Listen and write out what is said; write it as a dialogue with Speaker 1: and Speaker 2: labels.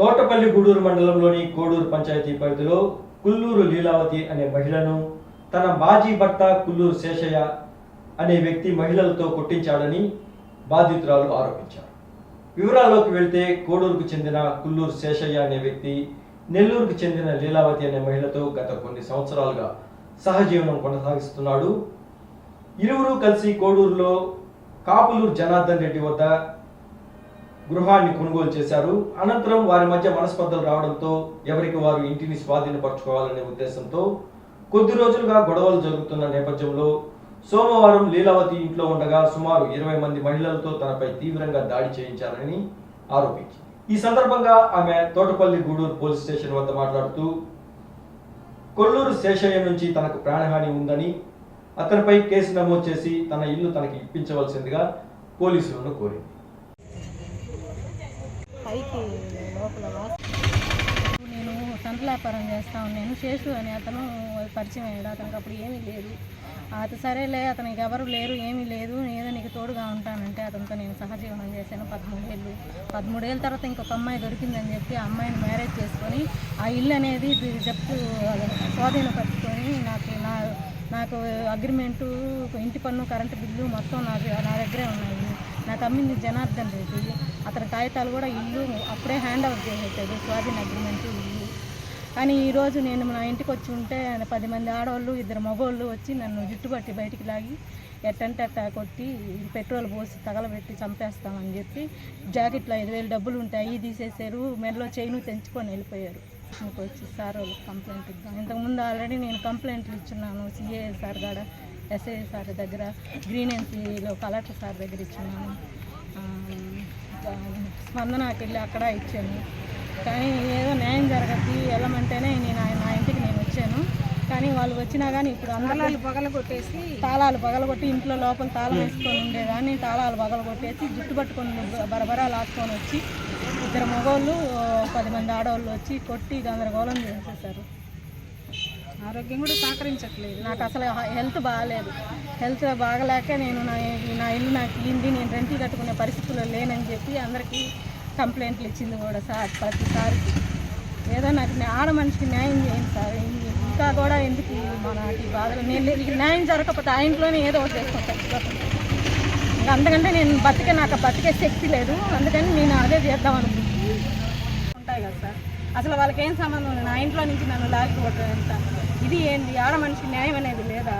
Speaker 1: తోటపల్లి గూడూరు మండలంలోని కోడూరు పంచాయతీ పరిధిలో కుల్లూరు లీలావతి అనే మహిళను తన మాజీ భర్త కుల్లూరు శేషయ్య అనే వ్యక్తి మహిళలతో కొట్టించాడని బాధితురాలు ఆరోపించారు. వివరాల్లోకి వెళ్తే కోడూరుకు చెందిన కుల్లూరు శేషయ్య అనే వ్యక్తి నెల్లూరుకు చెందిన లీలావతి అనే మహిళతో గత కొన్ని సంవత్సరాలుగా సహజీవనం కొనసాగిస్తున్నాడు. ఇరువురు కలిసి కోడూరులో కాపులూరు జనార్దన్ రెడ్డి వద్ద గృహాన్ని కొనుగోలు చేశారు. అనంతరం వారి మధ్య మనస్పర్ధలు రావడంతో ఎవరికి వారు ఇంటిని స్వాధీనపరచుకోవాలనే ఉద్దేశంతో కొద్ది రోజులుగా గొడవలు జరుగుతున్న నేపథ్యంలో సోమవారం లీలావతి ఇంట్లో ఉండగా సుమారు ఇరవై మంది మహిళలతో తనపై తీవ్రంగా దాడి చేయించారని ఆరోపించింది. ఈ సందర్భంగా ఆమె తోటపల్లి గూడూరు పోలీస్ స్టేషన్ వద్ద మాట్లాడుతూ కొల్లూరు శేషయ్య నుంచి తనకు ప్రాణహాని ఉందని అతనిపై కేసు నమోదు చేసి తన ఇల్లు తనకి ఇప్పించవలసిందిగా పోలీసులను కోరింది.
Speaker 2: పైకి లోపల నేను సంత వ్యాపారం చేస్తా ఉన్నాను. శేషు అని అతను పరిచయం అయ్యాడు. అతనికి అప్పుడు ఏమీ లేదు. అత సరేలే అతనికి ఎవరు లేరు ఏమీ లేదు. నేనే నీకు తోడుగా ఉంటానంటే అతనితో నేను సహజీవనం చేశాను పదమూడేళ్ళు. పదమూడేళ్ళ తర్వాత ఇంకొక అమ్మాయి దొరికిందని చెప్పి ఆ అమ్మాయిని మ్యారేజ్ చేసుకొని ఆ ఇల్లు అనేది జప్తు స్వాధీనపరుచుకొని నాకు నా నాకు అగ్రిమెంటు ఇంటి పన్ను కరెంటు బిల్లు మొత్తం నాకు నా నాకు తమ్మింది జనార్దన్ రెడ్డి. అతని కాగితాలు కూడా ఇల్లు అప్పుడే హ్యాండ్ ఓవర్ చేసేసాడు స్వాధీన అగ్రిమెంట్ ఇల్లు. కానీ ఈరోజు నేను నా ఇంటికి వచ్చి ఉంటే పది మంది ఆడవాళ్ళు ఇద్దరు మగవాళ్ళు వచ్చి నన్ను జుట్టుపట్టి బయటికి లాగి ఎట్టంటే అట్ట కొట్టి పెట్రోల్ పోసి తగలబెట్టి చంపేస్తామని చెప్పి జాకెట్లో ఐదు వేలు డబ్బులు ఉంటాయి అవి తీసేసారు మెడలో చైను తెంచుకొని వెళ్ళిపోయారు. ఇంక వచ్చి సార్ వాళ్ళకి కంప్లైంట్ ఇద్దాం. ఇంతకుముందు ఆల్రెడీ నేను కంప్లైంట్లు ఇచ్చున్నాను. సిఏ సార్ కాడ ఎస్ఐ సార్ దగ్గర గ్రీన్ ఎన్సీలో కలెక్టర్ సార్ దగ్గర ఇచ్చున్నాను. స్పందనకి వెళ్ళి అక్కడ ఇచ్చాను. కానీ ఏదో న్యాయం జరగద్ది వెళ్ళమంటేనే నేను ఆయన నా ఇంటికి నేను వచ్చాను. కానీ వాళ్ళు వచ్చినా కానీ ఇప్పుడు అందరూ పగల కొట్టేసి తాళాలు పగల కొట్టి ఇంట్లో లోపల తాళం వేసుకొని ఉండేదాన్ని. తాళాలు పగల కొట్టేసి జుట్టు పట్టుకొని బరబరా లాక్కొని వచ్చి ఇద్దరు మగవాళ్ళు పది మంది ఆడవాళ్ళు వచ్చి కొట్టి గందరగోళం చేసేసారు. ఆరోగ్యం కూడా సహకరించట్లేదు. నాకు అసలు హెల్త్ బాగాలేదు. హెల్త్ బాగలేక నేను నా నా ఇల్లు నాకు ఇల్లింది నేను రెంట్లు కట్టుకునే పరిస్థితుల్లో లేనని చెప్పి అందరికీ కంప్లైంట్లు ఇచ్చింది కూడా సార్ ప్రతిసారి ఏదో నాకు ఆడ మనిషికి న్యాయం చేయండి సార్. ఇంకా కూడా ఎందుకు మనకి బాధలు? నేను న్యాయం జరగకపోతే ఆ ఇంట్లోనే ఏదో ఒకటి చేసుకుంటాను అందుకంటే నేను బతికే నాకు బతికే శక్తి లేదు. అందుకని నేను అదే చేద్దాం అనుకుంటున్నాను ఉంటాయి కదా సార్. అసలు వాళ్ళకి ఏం సంబంధం ఉంది? నా ఇంట్లో నుంచి నన్ను లాగిపోవటం ఎంత ఇది ఏంది? ఆడ మనిషి న్యాయం అనేది లేదా?